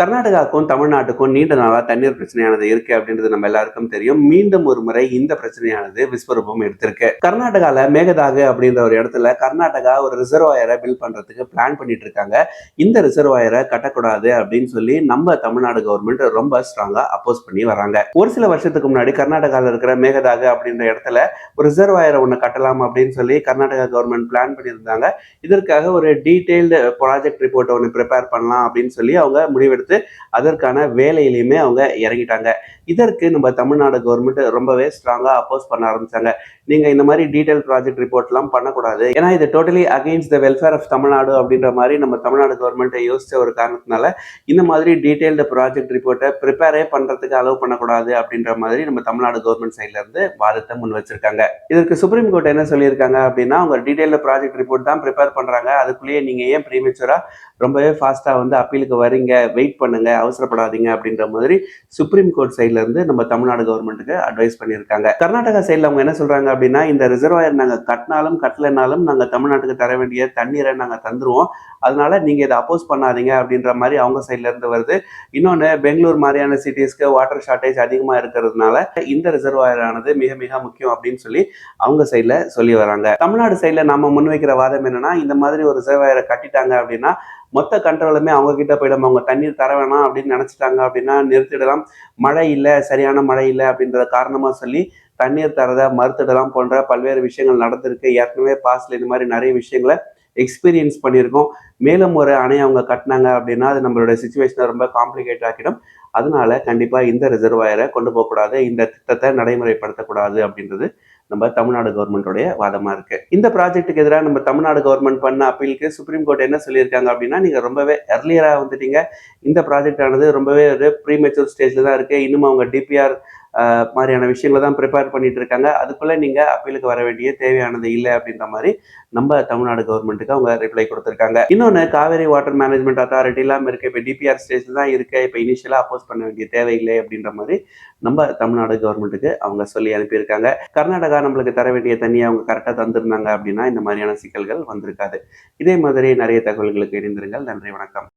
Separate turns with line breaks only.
கர்நாடகாவுக்கும் தமிழ்நாட்டுக்கும் நீண்ட நாளாக தண்ணீர் பிரச்சனையானது இருக்கு அப்படின்றது நம்ம எல்லாருக்கும் தெரியும். மீண்டும் ஒரு முறை இந்த பிரச்சனையானது விஸ்வரூபம் எடுத்திருக்கு. கர்நாடகால மேகதாகு அப்படின்ற ஒரு இடத்துல கர்நாடகா ஒரு ரிசர்வாயரை பில்ட் பண்றதுக்கு பிளான் பண்ணிட்டு இருக்காங்க இந்த ரிசர்வாயரை கட்டக்கூடாது அப்படின்னு சொல்லி நம்ம தமிழ்நாடு கவர்மெண்ட் ரொம்ப ஸ்ட்ராங்கா அப்போஸ் பண்ணி வராங்க. ஒரு சில வருஷத்துக்கு முன்னாடி கர்நாடகாவில் இருக்கிற மேகதாகு அப்படின்ற இடத்துல ஒரு ரிசர்வாயரை ஒன்று கட்டலாம் அப்படின்னு சொல்லி கர்நாடகா கவர்மெண்ட் பிளான் பண்ணியிருந்தாங்க. இதற்காக ஒரு டீட்டெயில்டு ப்ராஜெக்ட் ரிப்போர்ட் ஒன்று ப்ரிப்பேர் பண்ணலாம் அப்படின்னு சொல்லி அவங்க முடிவெடுத்து அதற்கான வேலையிலையுமே அவங்க இறங்கிட்டாங்க. இதற்கு நம்ம தமிழ்நாடு கவர்மெண்ட் ரொம்பவே ஸ்ட்ராங்காக அப்போஸ் பண்ண ஆரம்பிச்சாங்க. நீங்க இந்த மாதிரி டீடைல் ப்ராஜெக்ட் ரிப்போர்ட்லாம் பண்ணக்கூடாது. ஏன்னா இது totally against the welfare of Tamil Nadu அப்படின்ற மாதிரி நம்ம தமிழ்நாடு கவர்மெண்ட்டை யோசிச்ச ஒரு காரணத்தினால இந்த மாதிரி டீடைல்டு ப்ராஜெக்ட் ரிப்போர்ட்டை ப்ரிப்பேரே பண்றதுக்கு அலோவ் பண்ணக்கூடாது அப்படின்ற மாதிரி நம்ம தமிழ்நாடு கவர்மெண்ட் சைட்ல இருந்து வாதத்தை முன் வச்சிருக்காங்க. இதற்கு சுப்ரீம் கோர்ட் என்ன சொல்லியிருக்காங்க அப்படின்னா அவங்க டீடைல்டு ப்ராஜெக்ட் ரிப்போர்ட் தான் ப்ரிப்பேர் பண்றாங்க. அதுக்குள்ளேயே நீங்க ஏன் ப்ரீமெச்சுரா ரொம்பவே ஃபாஸ்டா வந்து அப்பீலுக்கு வரீங்க? வெயிட் பண்ணுங்க அவசரப்படாதீங்க அப்படின்ற மாதிரி சுப்ரீம் கோர்ட் சைட்ல இருந்து நம்ம தமிழ்நாடு கவர்மெண்ட்டுக்கு அட்வைஸ் பண்ணியிருக்காங்க. கர்நாடகா சைட்ல அவங்க என்ன சொல்றாங்க அப்படின்னா இந்த ரிசர்வாயர் நாங்கள் கட்டினாலும் கட்டலைனாலும் நாங்கள் தமிழ்நாட்டுக்கு தர வேண்டிய தண்ணீரை நாங்கள் தந்துருவோம். அதனால நீங்கள் இதை அப்போஸ் பண்ணாதீங்க அப்படின்ற மாதிரி அவங்க சைட்லேருந்து வருது. இன்னொன்று பெங்களூர் மாதிரியான சிட்டிஸ்க்கு வாட்டர் ஷார்ட்டேஜ் அதிகமாக இருக்கிறதுனால இந்த ரிசர்வாயர் ஆனது மிக மிக முக்கியம் அப்படின்னு சொல்லி அவங்க சைடில் சொல்லி வராங்க. தமிழ்நாடு சைடில் நம்ம முன்வைக்கிற வாதம் என்னன்னா இந்த மாதிரி ஒரு ரிசர்வாயரை கட்டிட்டாங்க அப்படின்னா மொத்த கண்ட்ரோலுமே அவங்க கிட்ட போயிடும். அவங்க தண்ணீர் தர வேணாம் அப்படின்னு நினைச்சிட்டாங்க அப்படின்னா நிறுத்திடலாம். மழை இல்லை சரியான மழை இல்லை அப்படின்றத காரணமா சொல்லி தண்ணீர் தரதை மறுத்திடலாம் போன்ற பல்வேறு விஷயங்கள் நடந்திருக்கு. ஏற்கனவே பாஸ்ட்ல இந்த மாதிரி நிறைய விஷயங்களை எக்ஸ்பீரியன்ஸ் பண்ணியிருக்கோம். மேலும் ஒரு அணை அவங்க கட்டினாங்க அப்படின்னா அது நம்மளோட சுச்சுவேஷனை ரொம்ப காம்ப்ளிகேட் ஆக்கிடும். அதனால கண்டிப்பாக இந்த ரிசர்வாயரை கொண்டு போகக்கூடாது. இந்த திட்டத்தை நடைமுறைப்படுத்தக்கூடாது அப்படின்றது நம்ம தமிழ்நாடு கவர்மெண்ட்டோடைய வாதமாக இருக்கு. இந்த ப்ராஜெக்ட்டுக்கு எதிராக நம்ம தமிழ்நாடு கவர்மெண்ட் பண்ண அப்பீலுக்கு சுப்ரீம் கோர்ட் என்ன சொல்லியிருக்காங்க அப்படின்னா நீங்கள் ரொம்பவே எர்லியராக வந்துட்டீங்க. இந்த ப்ராஜெக்ட் ஆனது ரொம்பவே ஒரு ப்ரீமெச்சூர் ஸ்டேஜில் தான் இருக்குது இன்னும் அவங்க டிபிஆர் மாதிரியான விஷயங்களை தான் ப்ரிப்பேர் பண்ணிட்டு இருக்காங்க அதுக்குள்ளே நீங்கள் அப்பீலுக்கு வர வேண்டிய தேவையானது இல்லை அப்படின்ற மாதிரி நம்ம தமிழ்நாடு கவர்மெண்ட்டுக்கு அவங்க ரிப்ளை கொடுத்துருக்காங்க. இன்னொன்று காவேரி வாட்டர் மேனேஜ்மெண்ட் அத்தாரிட்டி இல்லாமல் இருக்குது இப்போ டிபிஆர் ஸ்டேஜில் தான் இருக்குது இப்போ இனிஷியலாக அப்போஸ் பண்ண வேண்டிய தேவையில்லை அப்படின்ற மாதிரி நம்ம தமிழ்நாடு கவர்மெண்ட்டுக்கு அவங்க சொல்லி அனுப்பியிருக்காங்க. கர்நாடகா நம்மளுக்கு தர வேண்டிய தண்ணியை அவங்க கரெக்டாக தந்திருந்தாங்க அப்படின்னா இந்த மாதிரியான சிக்கல்கள் வந்திருக்காது. இதே மாதிரி நிறைய தகவல்களுக்கு இணைந்திருங்கள். நன்றி வணக்கம்.